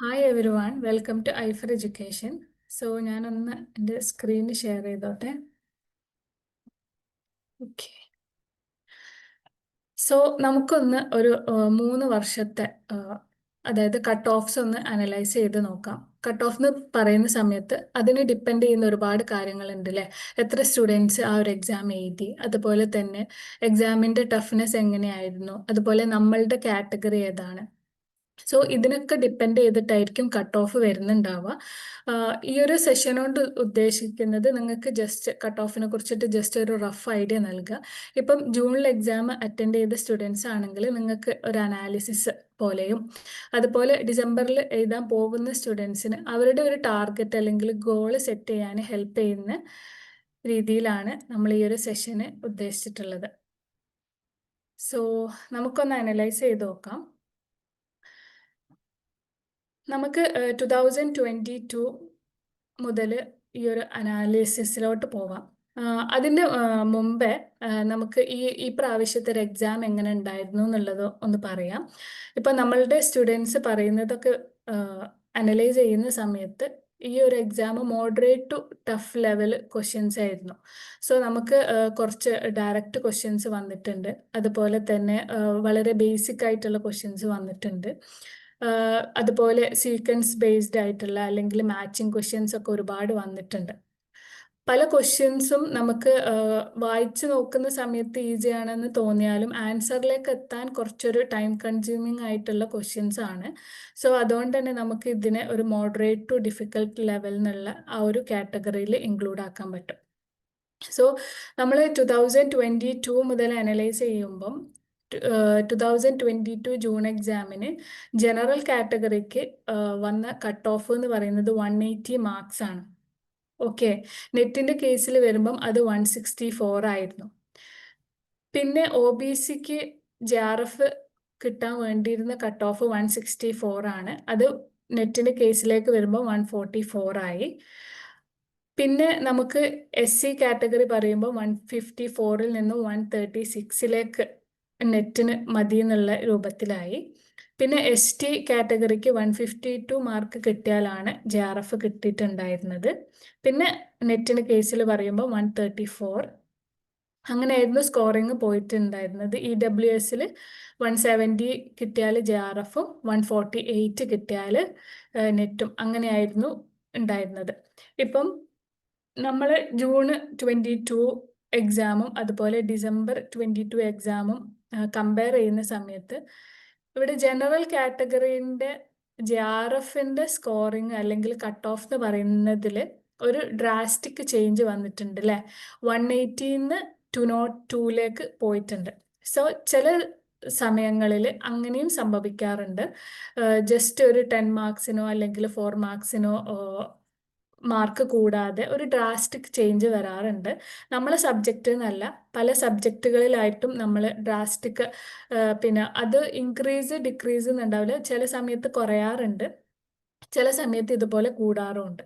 Hi everyone welcome to I four education so ഞാനൊന്ന് എന്റെ സ്ക്രീന് ഷെയർ ചെയ്തോട്ടെ. ഓക്കെ സോ നമുക്കൊന്ന് ഒരു മൂന്ന് വർഷത്തെ അതായത് കട്ട് ഓഫ്സ് ഒന്ന് അനലൈസ് ചെയ്ത് നോക്കാം. കട്ട് ഓഫ് എന്ന് പറയുന്ന സമയത്ത് അതിനെ ഡിപ്പെൻഡ് ചെയ്യുന്ന ഒരുപാട് കാര്യങ്ങളുണ്ട് അല്ലേ എത്ര സ്റ്റുഡൻസ് ആ ഒരു എക്സാം എഴുതി അതുപോലെ തന്നെ എക്സാമിന്റെ ടഫ്നെസ് എങ്ങനെയായിരുന്നു അതുപോലെ നമ്മളുടെ കാറ്റഗറി ഏതാണ്. സോ ഇതിനൊക്കെ ഡിപ്പെൻഡ് ചെയ്തിട്ടായിരിക്കും കട്ട് ഓഫ് വരുന്നുണ്ടാവുക. ഈ ഒരു സെഷൻ കൊണ്ട് ഉദ്ദേശിക്കുന്നത് നിങ്ങൾക്ക് ജസ്റ്റ് കട്ട് ഓഫിനെ കുറിച്ചിട്ട് ജസ്റ്റ് ഒരു റഫ് ഐഡിയ നൽകുക. ഇപ്പം ജൂണിൽ എക്സാം അറ്റൻഡ് ചെയ്ത സ്റ്റുഡൻസ് ആണെങ്കിൽ നിങ്ങൾക്ക് ഒരു അനാലിസിസ് പോലെയും അതുപോലെ ഡിസംബറിൽ എഴുതാൻ പോകുന്ന സ്റ്റുഡൻസിന് അവരുടെ ഒരു ടാർഗറ്റ് അല്ലെങ്കിൽ ഗോൾ സെറ്റ് ചെയ്യാൻ ഹെൽപ്പ് ചെയ്യുന്ന രീതിയിലാണ് നമ്മൾ ഈ ഒരു സെഷന് ഉദ്ദേശിച്ചിട്ടുള്ളത്. സോ നമുക്കൊന്ന് അനലൈസ് ചെയ്ത് നോക്കാം. നമുക്ക് ടു തൗസൻഡ് ട്വന്റി ടു മുതൽ ഈ ഒരു അനാലിസിസിലോട്ട് പോവാം. അതിന് മുമ്പേ നമുക്ക് ഈ ഈ പ്രാവശ്യത്തെ ഒരു എക്സാം എങ്ങനെ ഉണ്ടായിരുന്നു എന്നുള്ളത് ഒന്ന് പറയാം. ഇപ്പം നമ്മളുടെ സ്റ്റുഡൻസ് പറയുന്നതൊക്കെ അനലൈസ് ചെയ്യുന്ന സമയത്ത് ഈ ഒരു exam moderate to tough level questions ആയിരുന്നു. സോ നമുക്ക് കുറച്ച് ഡയറക്റ്റ് ക്വസ്റ്റ്യൻസ് വന്നിട്ടുണ്ട്. അതുപോലെ തന്നെ വളരെ ബേസിക് ആയിട്ടുള്ള ക്വസ്റ്റ്യൻസ് വന്നിട്ടുണ്ട്. അതുപോലെ സീക്വൻസ് ബേസ്ഡ് ആയിട്ടുള്ള അല്ലെങ്കിൽ മാച്ചിങ് ക്വസ്റ്റ്യൻസ് ഒക്കെ ഒരുപാട് വന്നിട്ടുണ്ട്. പല ക്വസ്റ്റ്യൻസും നമുക്ക് വായിച്ചു നോക്കുന്ന സമയത്ത് ഈസി ആണെന്ന് തോന്നിയാലും ആൻസറിലേക്ക് എത്താൻ കുറച്ചൊരു ടൈം കൺസ്യൂമിങ് ആയിട്ടുള്ള ക്വസ്റ്റ്യൻസ് ആണ്. സോ അതുകൊണ്ട് തന്നെ നമുക്ക് ഇതിനെ ഒരു മോഡറേറ്റ് ടു ഡിഫിക്കൽട്ട് ലെവൽ എന്നുള്ള ആ ഒരു കാറ്റഗറിയിൽ ഇൻക്ലൂഡ് ആക്കാൻ പറ്റും. സോ നമ്മൾ ടു തൗസൻഡ് ട്വന്റി ടു മുതൽ അനലൈസ് ചെയ്യുമ്പം two thousand twenty two June എക്സാമിന് ജനറൽ കാറ്റഗറിക്ക് വന്ന കട്ട് ഓഫ് എന്ന് പറയുന്നത് വൺ എയ്റ്റി മാർക്സ് ആണ്. ഓക്കെ നെറ്റിന്റെ കേസിൽ വരുമ്പം അത് വൺ സിക്സ്റ്റി ഫോർ ആയിരുന്നു. പിന്നെ ഒ ബി സിക്ക് ജെ ആർ എഫ് കിട്ടാൻ വേണ്ടിയിരുന്ന cut off one sixty four ആണ്. അത് നെറ്റിന്റെ കേസിലേക്ക് വരുമ്പോൾ വൺ ഫോർട്ടി ഫോർ ആയി. പിന്നെ നമുക്ക് എസ് സി കാറ്റഗറി പറയുമ്പോൾ വൺ ഫിഫ്റ്റി ഫോറിൽ നിന്നും വൺ തേർട്ടി സിക്സിലേക്ക് നെറ്റിന് മതി എന്നുള്ള രൂപത്തിലായി. പിന്നെ എസ് ടി കാറ്റഗറിക്ക് വൺ ഫിഫ്റ്റി ടു മാർക്ക് കിട്ടിയാലാണ് ജെ ആർ എഫ് കിട്ടിയിട്ടുണ്ടായിരുന്നത്. പിന്നെ നെറ്റിന് കേസിൽ പറയുമ്പോൾ വൺ തേർട്ടി ഫോർ അങ്ങനെയായിരുന്നു സ്കോറിങ് പോയിട്ടുണ്ടായിരുന്നത്. ഇ ഡബ്ല്യു എസിൽ വൺ സെവന്റി കിട്ടിയാൽ ജെ ആർ എഫും വൺ ഫോർട്ടി എയ്റ്റ് കിട്ടിയാൽ നെറ്റും അങ്ങനെയായിരുന്നു ഉണ്ടായിരുന്നത്. ഇപ്പം നമ്മൾ ജൂൺ ട്വന്റി ടു എക്സാമും അതുപോലെ ഡിസംബർ ട്വന്റി ടു എക്സാമും കമ്പയർ ചെയ്യുന്ന സമയത്ത് ഇവിടെ ജനറൽ കാറ്റഗറീന്റെ ജെ ആർ എഫിന്റെ സ്കോറിങ് അല്ലെങ്കിൽ കട്ട് ഓഫ് എന്ന് പറയുന്നതിൽ ഒരു ഡ്രാസ്റ്റിക് ചേഞ്ച് വന്നിട്ടുണ്ട് അല്ലേ? വൺ എയ്റ്റിന്ന് ടു നോട്ട് ടൂയിലേക്ക് പോയിട്ടുണ്ട്. സോ ചില സമയങ്ങളിൽ അങ്ങനെയും സംഭവിക്കാറുണ്ട്. ജസ്റ്റ് ഒരു ടെൻ മാർക്സിനോ അല്ലെങ്കിൽ ഫോർ മാർക്സിനോ മാർക്ക് കൂടാതെ ഒരു ഡ്രാസ്റ്റിക് ചേഞ്ച് വരാറുണ്ട്. നമ്മളെ സബ്ജക്റ്റ് എന്നല്ല പല സബ്ജക്റ്റുകളിലായിട്ടും നമ്മൾ ഡ്രാസ്റ്റിക് പിന്നെ അത് ഇൻക്രീസ് ഡിക്രീസ് എന്നുണ്ടാവില്ല. ചില സമയത്ത് കുറയാറുണ്ട്. ചില സമയത്ത് ഇതുപോലെ കൂടാറുമുണ്ട്.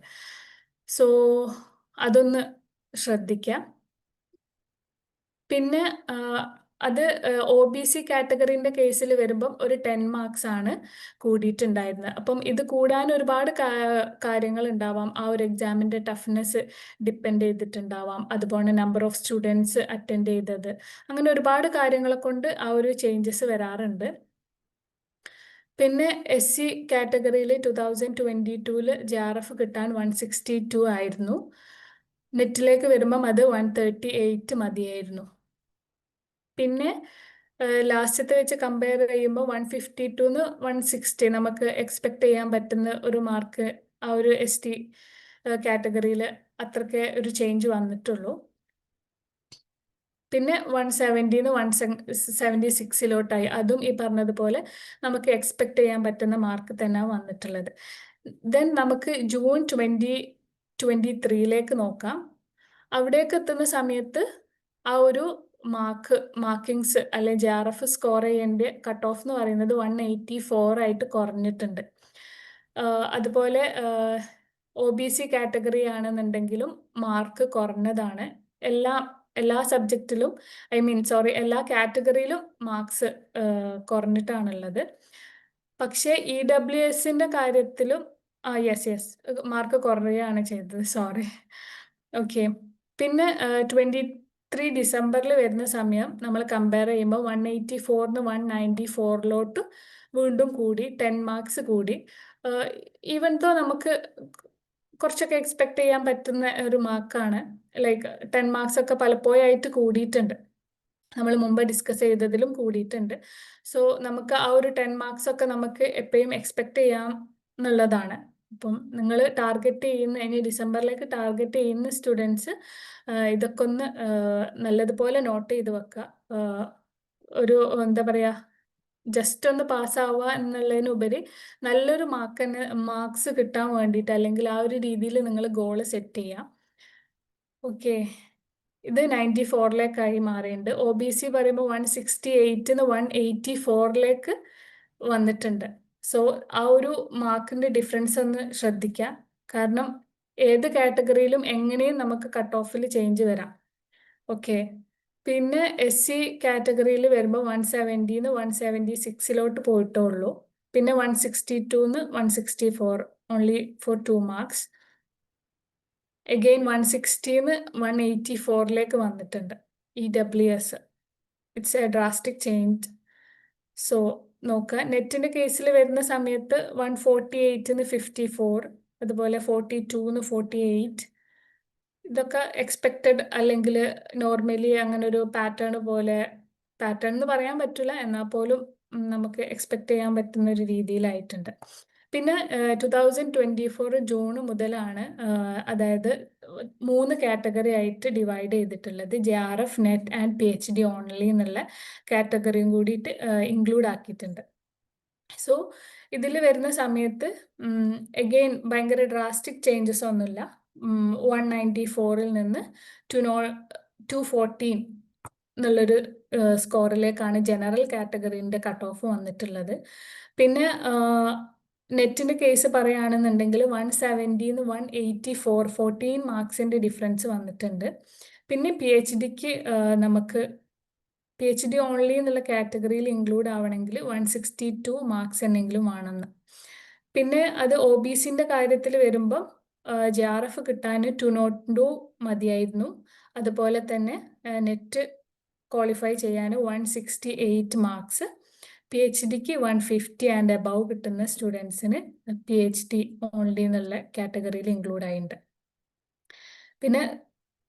സോ അതൊന്ന് ശ്രദ്ധിക്കാം. പിന്നെ അത് ഒ ബി സി കാറ്റഗറിന്റെ കേസിൽ വരുമ്പം ഒരു ടെൻ മാർക്സ് ആണ് കൂടിയിട്ടുണ്ടായിരുന്നത്. അപ്പം ഇത് കൂടാൻ ഒരുപാട് കാര്യങ്ങൾ ഉണ്ടാവാം ആ ഒരു എക്സാമിന്റെ ടഫ്നെസ് ഡിപ്പെൻഡ് ചെയ്തിട്ടുണ്ടാവാം. അതുപോലെ നമ്പർ ഓഫ് സ്റ്റുഡൻസ് അറ്റൻഡ് ചെയ്തത്. അങ്ങനെ ഒരുപാട് കാര്യങ്ങളെ കൊണ്ട് ആ ഒരു ചേഞ്ചസ് വരാറുണ്ട്. പിന്നെ എസ് സി കാറ്റഗറിയിൽ ടു തൗസൻഡ് ട്വന്റി ടൂവിൽ ജെ ആർ എഫ് കിട്ടാൻ വൺ സിക്സ്റ്റി ടു ആയിരുന്നു. നെറ്റിലേക്ക് വരുമ്പം അത് വൺ തേർട്ടി എയ്റ്റ് മതിയായിരുന്നു. പിന്നെ ലാസ്റ്റത്തെ വെച്ച് കമ്പയർ ചെയ്യുമ്പോൾ വൺ ഫിഫ്റ്റി ടുന്ന് വൺ സിക്സ്റ്റി നമുക്ക് എക്സ്പെക്ട് ചെയ്യാൻ പറ്റുന്ന ഒരു മാർക്ക് ആ ഒരു എസ് ടി കാറ്റഗറിയിൽ അത്രയ്ക്ക് ഒരു ചേഞ്ച് വന്നിട്ടുള്ളൂ. പിന്നെ വൺ സെവന്റിന്ന് വൺ സെവന്റി സിക്സിലോട്ടായി അതും ഈ പറഞ്ഞതുപോലെ നമുക്ക് എക്സ്പെക്ട് ചെയ്യാൻ പറ്റുന്ന മാർക്ക് തന്നെ വന്നിട്ടുള്ളത്. ദെൻ നമുക്ക് ജൂൺ ട്വന്റി ട്വന്റി ത്രീയിലേക്ക് നോക്കാം. അവിടേക്ക് എത്തുന്ന സമയത്ത് ആ ഒരു മാർക്ക് മാർക്കിങ്സ് അല്ലെങ്കിൽ ജെ ആർ എഫ് സ്കോർ ചെയ്യേണ്ട കട്ട് ഓഫ് എന്ന് പറയുന്നത് വൺ എയ്റ്റി ഫോർ ആയിട്ട് കുറഞ്ഞിട്ടുണ്ട്. അതുപോലെ ഒ ബി സി കാറ്റഗറി ആണെന്നുണ്ടെങ്കിലും മാർക്ക് കുറഞ്ഞതാണ്. എല്ലാ എല്ലാ സബ്ജക്റ്റിലും ഐ മീൻ സോറി എല്ലാ കാറ്റഗറിയിലും മാർക്സ് കുറഞ്ഞിട്ടാണുള്ളത്. പക്ഷേ ഇ ഡബ്ല്യു എസിന്റെ കാര്യത്തിലും ആ യെസ് യെസ് മാർക്ക് കുറയുകയാണ് ചെയ്തത്. സോറി ഓക്കെ പിന്നെ ട്വന്റി ത്രീ ഡിസംബറിൽ വരുന്ന സമയം നമ്മൾ കമ്പയർ ചെയ്യുമ്പോൾ വൺ എയ്റ്റി ഫോറിന് വൺ നയന്റി ഫോറിലോട്ട് വീണ്ടും കൂടി ടെൻ മാർക്സ് കൂടി. ഈവൻ ദോ നമുക്ക് കുറച്ചൊക്കെ എക്സ്പെക്ട് ചെയ്യാൻ പറ്റുന്ന ഒരു മാർക്കാണ് ലൈക്ക് ടെൻ മാർക്സ് ഒക്കെ പലപ്പോഴായിട്ട് കൂടിയിട്ടുണ്ട്. നമ്മൾ മുമ്പ് ഡിസ്കസ് ചെയ്തതിലും കൂടിയിട്ടുണ്ട്. സോ നമുക്ക് ആ ഒരു ടെൻ മാർക്സ് ഒക്കെ നമുക്ക് എപ്പോഴും എക്സ്പെക്ട് ചെയ്യാം എന്നുള്ളതാണ്. അപ്പം നിങ്ങൾ ടാർഗറ്റ് ചെയ്യുന്ന ഇനി ഡിസംബറിലേക്ക് ടാർഗറ്റ് ചെയ്യുന്ന സ്റ്റുഡൻസ് ഇതൊക്കെ ഒന്ന് നല്ലതുപോലെ നോട്ട് ചെയ്ത് വെക്കുക ഒരു എന്താ പറയാ ജസ്റ്റ് ഒന്ന് പാസ്സാവുക എന്നുള്ളതിനുപരി നല്ലൊരു മാർക്കിന് മാർക്സ് കിട്ടാൻ വേണ്ടിയിട്ട് അല്ലെങ്കിൽ ആ ഒരു രീതിയിൽ നിങ്ങൾ ഗോൾ സെറ്റ് ചെയ്യാം. ഓക്കെ ഇത് നയന്റി ഫോറിലേക്കായി മാറിയിട്ടുണ്ട്. ഒ ബി സി പറയുമ്പോൾ വൺ സിക്സ്റ്റി എയ്റ്റിന്ന് വൺ എയ്റ്റി ഫോറിലേക്ക് വന്നിട്ടുണ്ട്. സോ ആ ഒരു മാർക്കിന്റെ ഡിഫറൻസ് ഒന്ന് ശ്രദ്ധിക്കാം. കാരണം ഏത് കാറ്റഗറിയിലും എങ്ങനെയും നമുക്ക് കട്ട് ഓഫിൽ ചേഞ്ച് വരാം. ഓക്കെ പിന്നെ എസ് സി കാറ്റഗറിയിൽ വരുമ്പോൾ വൺ സെവന്റിന്ന് വൺ സെവന്റി സിക്സിലോട്ട് പോയിട്ടേ ഉള്ളൂ പിന്നെ one sixty ടൂന്ന് one sixty four only four to marks again one സിക്സ്റ്റീന്ന് one eighty ഫോറിലേക്ക് വന്നിട്ടുണ്ട്. E W S it's a drastic change so നോക്കുക നെറ്റിന്റെ കേസിൽ വരുന്ന സമയത്ത് വൺ ഫോർട്ടി എയ്റ്റിന്ന് ഫിഫ്റ്റി ഫോർ അതുപോലെ ഫോർട്ടി ടൂന്ന് ഫോർട്ടി എയ്റ്റ് ഇതൊക്കെ എക്സ്പെക്റ്റഡ് അല്ലെങ്കിൽ നോർമലി അങ്ങനെ ഒരു പാറ്റേൺ പോലെ പാറ്റേൺ എന്ന് പറയാൻ പറ്റില്ല എന്നാൽ പോലും നമുക്ക് എക്സ്പെക്ട് ചെയ്യാൻ പറ്റുന്ന ഒരു രീതിയിലായിട്ടുണ്ട്. പിന്നെ two thousand twenty four June മുതലാണ് അതായത് മൂന്ന് കാറ്റഗറി ആയിട്ട് ഡിവൈഡ് ചെയ്തിട്ടുള്ളത് J R F NET and P H D only എന്നുള്ള കാറ്റഗറിയും കൂടിയിട്ട് ഇൻക്ലൂഡ് ആക്കിയിട്ടുണ്ട്. സോ ഇതിൽ വരുന്ന സമയത്ത് എഗെയിൻ ഭയങ്കര ഡ്രാസ്റ്റിക് ചേഞ്ചസ് ഒന്നുമില്ല. വൺ നയന്റി ഫോറിൽ നിന്ന് ടു നോ ടു ഫോർട്ടീൻ എന്നുള്ളൊരു സ്കോറിലേക്കാണ് ജനറൽ കാറ്റഗറീന്റെ കട്ട് ഓഫ് വന്നിട്ടുള്ളത്. പിന്നെ നെറ്റിന്റെ കേസ് പറയുകയാണെന്നുണ്ടെങ്കിൽ വൺ സെവന്റിന്ന് വൺ എയ്റ്റി ഫോർ ഫോർട്ടീൻ മാർക്സിന്റെ ഡിഫറൻസ് വന്നിട്ടുണ്ട്. പിന്നെ പി എച്ച് ഡിക്ക് നമുക്ക് പി എച്ച് ഡി ഓൺലി എന്നുള്ള കാറ്റഗറിയിൽ ഇൻക്ലൂഡ് ആവണമെങ്കിൽ വൺ സിക്സ്റ്റി ടു മാർക്സ് എന്നെങ്കിലും ആണെന്ന് പിന്നെ അത് ഒ ബി സിന്റെ കാര്യത്തിൽ വരുമ്പം ജെ ആർ എഫ് കിട്ടാൻ ടു നോട്ട് ടു മതിയായിരുന്നു. അതുപോലെ തന്നെ നെറ്റ് ക്വാളിഫൈ ചെയ്യാൻ one sixty eight marks. P H ഡിക്ക് വൺ ഫിഫ്റ്റി ആൻഡ് അബവ് കിട്ടുന്ന സ്റ്റുഡൻസിന് പി എച്ച് ഡി ഓൺലി എന്നുള്ള കാറ്റഗറിയിൽ ഇൻക്ലൂഡ് ആയിട്ടുണ്ട്. പിന്നെ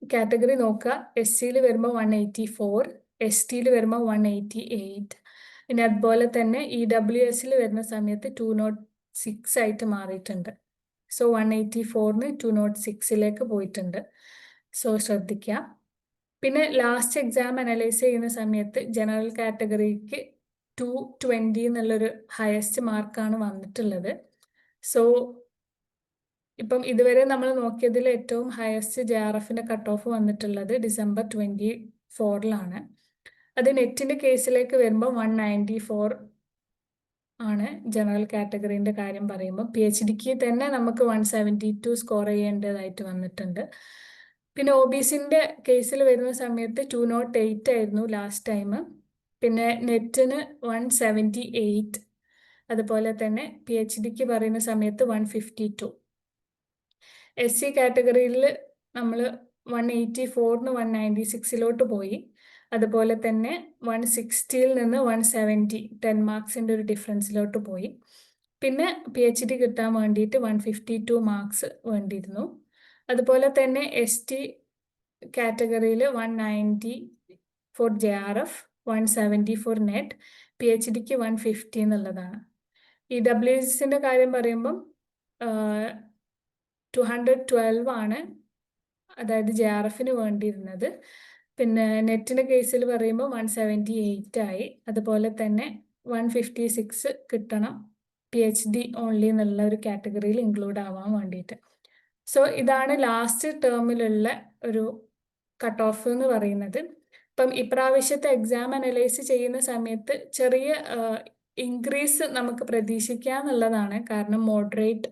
കാറ്റഗറി നോക്കുക. എസ് സിയിൽ വരുമ്പോൾ വൺ എയ്റ്റി ഫോർ എസ് ടിയിൽ വരുമ്പോൾ വൺ എയ്റ്റി എയ്റ്റ് പിന്നെ അതുപോലെ തന്നെ ഇ ഡബ്ല്യു എസിൽ വരുന്ന സമയത്ത് ടു നോട്ട് സിക്സ് ആയിട്ട് മാറിയിട്ടുണ്ട്. സോ വൺ എയ്റ്റി ഫോറിന് ടു നോട്ട് സിക്സിലേക്ക് പോയിട്ടുണ്ട്. സോ ശ്രദ്ധിക്കുക പിന്നെ ലാസ്റ്റ് എക്സാം അനലൈസ് ചെയ്യുന്ന സമയത്ത് ജനറൽ കാറ്റഗറിക്ക് ടു ട്വന്റി എന്നുള്ളൊരു ഹയസ്റ്റ് മാർക്കാണ് വന്നിട്ടുള്ളത്. സോ ഇപ്പം ഇതുവരെ നമ്മൾ നോക്കിയതിൽ ഏറ്റവും ഹയസ്റ്റ് ജെ ആർ എഫിന്റെ കട്ട് ഓഫ് വന്നിട്ടുള്ളത് ഡിസംബർ ട്വന്റി ഫോറിലാണ് അത് നെറ്റിന്റെ കേസിലേക്ക് വരുമ്പോൾ വൺ നയന്റി ഫോർ ആണ് ജനറൽ കാറ്റഗറീന്റെ കാര്യം പറയുമ്പോൾ പി എച്ച് ഡിക്ക് തന്നെ നമുക്ക് വൺ സെവന്റി ടു സ്കോർ ചെയ്യേണ്ടതായിട്ട് വന്നിട്ടുണ്ട്. പിന്നെ ഒ ബി സിന്റെ കേസിൽ വരുന്ന സമയത്ത് ടു നോട്ട് എയ്റ്റ് ആയിരുന്നു ലാസ്റ്റ് ടൈം പിന്നെ നെറ്റിന് വൺ സെവന്റി എയ്റ്റ് അതുപോലെ തന്നെ പി എച്ച് ഡിക്ക് പറയുന്ന സമയത്ത് one fifty two S C കാറ്റഗറിയിൽ നമ്മൾ വൺ എയ്റ്റി ഫോറിന് വൺ നയന്റി സിക്സിലോട്ട് പോയി. അതുപോലെ തന്നെ വൺ സിക്സ്റ്റിയിൽ നിന്ന് വൺ സെവന്റി ടെൻ മാർക്സിന്റെ ഒരു ഡിഫറൻസിലോട്ട് പോയി. പിന്നെ പി എച്ച് ഡി കിട്ടാൻ വേണ്ടിയിട്ട് വൺ ഫിഫ്റ്റി ടു മാർക്സ് വേണ്ടിയിരുന്നു. അതുപോലെ തന്നെ എസ് ടി കാറ്റഗറിയിൽ one ninety four J R F one seventy four NET P H ഡിക്ക് വൺ ഫിഫ്റ്റി എന്നുള്ളതാണ്. ഈ ഡബ്ല്യു എസിന്റെ കാര്യം പറയുമ്പം ടു ഹൺഡ്രഡ് ട്വൽവ് ആണ് അതായത് ജെ ആർ എഫിന് വേണ്ടിയിരുന്നത്. പിന്നെ നെറ്റിന്റെ കേസിൽ പറയുമ്പോൾ വൺ സെവന്റി എയ്റ്റ് ആയി. അതുപോലെ തന്നെ വൺ ഫിഫ്റ്റി സിക്സ് കിട്ടണം പി എച്ച് ഡി ഓൺലി എന്നുള്ള ഒരു കാറ്റഗറിയിൽ ഇൻക്ലൂഡ് ആവാൻ വേണ്ടിയിട്ട്. സോ ഇതാണ് ലാസ്റ്റ് ടേമിലുള്ള ഒരു കട്ട് ഓഫ് എന്ന് പറയുന്നത്. ഇപ്പം ഇപ്രാവശ്യത്തെ എക്സാം അനലൈസ് ചെയ്യുന്ന സമയത്ത് ചെറിയ ഇൻക്രീസ് നമുക്ക് പ്രതീക്ഷിക്കാം എന്നുള്ളതാണ് കാരണം മോഡറേറ്റ്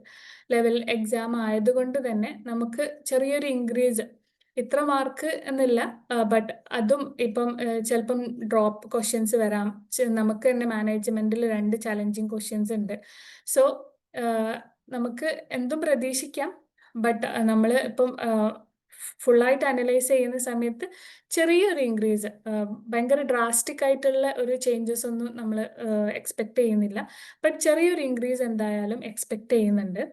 ലെവൽ എക്സാം ആയതുകൊണ്ട് തന്നെ നമുക്ക് ചെറിയൊരു ഇൻക്രീസ് ഇത്ര മാർക്ക് എന്നില്ല. ബട്ട് അതും ഇപ്പം ചിലപ്പം ഡ്രോപ്പ് ക്വസ്റ്റ്യൻസ് വരാം. നമുക്ക് തന്നെ മാനേജ്മെന്റിൽ രണ്ട് ചലഞ്ചിങ് ക്വസ്റ്റ്യൻസ് ഉണ്ട്. സോ നമുക്ക് എന്തും പ്രതീക്ഷിക്കാം. ബട്ട് നമ്മൾ ഇപ്പം ഫുള്ളായിട്ട് അനലൈസ് ചെയ്യുന്ന സമയത്ത് ചെറിയൊരു ഇൻക്രീസ് ഭയങ്കര ഡ്രാസ്റ്റിക് ആയിട്ടുള്ള ഒരു ചേഞ്ചസ് ഒന്നും നമ്മൾ എക്സ്പെക്ട് ചെയ്യുന്നില്ല. ബട്ട് ചെറിയൊരു ഇൻക്രീസ് എന്തായാലും എക്സ്പെക്ട് ചെയ്യുന്നുണ്ട്.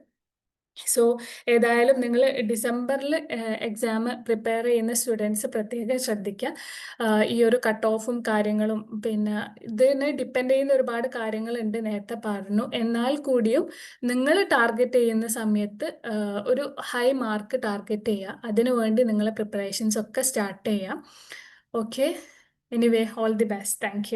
സോ ഏതായാലും നിങ്ങൾ ഡിസംബറിൽ എക്സാം പ്രിപ്പയർ ചെയ്യുന്ന സ്റ്റുഡൻസ് പ്രത്യേകം ശ്രദ്ധിക്കുക ഈ ഒരു കട്ട് ഓഫും കാര്യങ്ങളും പിന്നെ ഇതിനെ ഡിപ്പെൻഡ് ചെയ്യുന്ന ഒരുപാട് കാര്യങ്ങളുണ്ട് നേരത്തെ പറഞ്ഞു. എന്നാൽ കൂടിയും നിങ്ങൾ ടാർഗറ്റ് ചെയ്യുന്ന സമയത്ത് ഒരു ഹൈ മാർക്ക് ടാർഗറ്റ് ചെയ്യുക. അതിനുവേണ്ടി നിങ്ങൾ പ്രിപ്പറേഷൻസ് ഒക്കെ സ്റ്റാർട്ട് ചെയ്യാം okay anyway all the best thank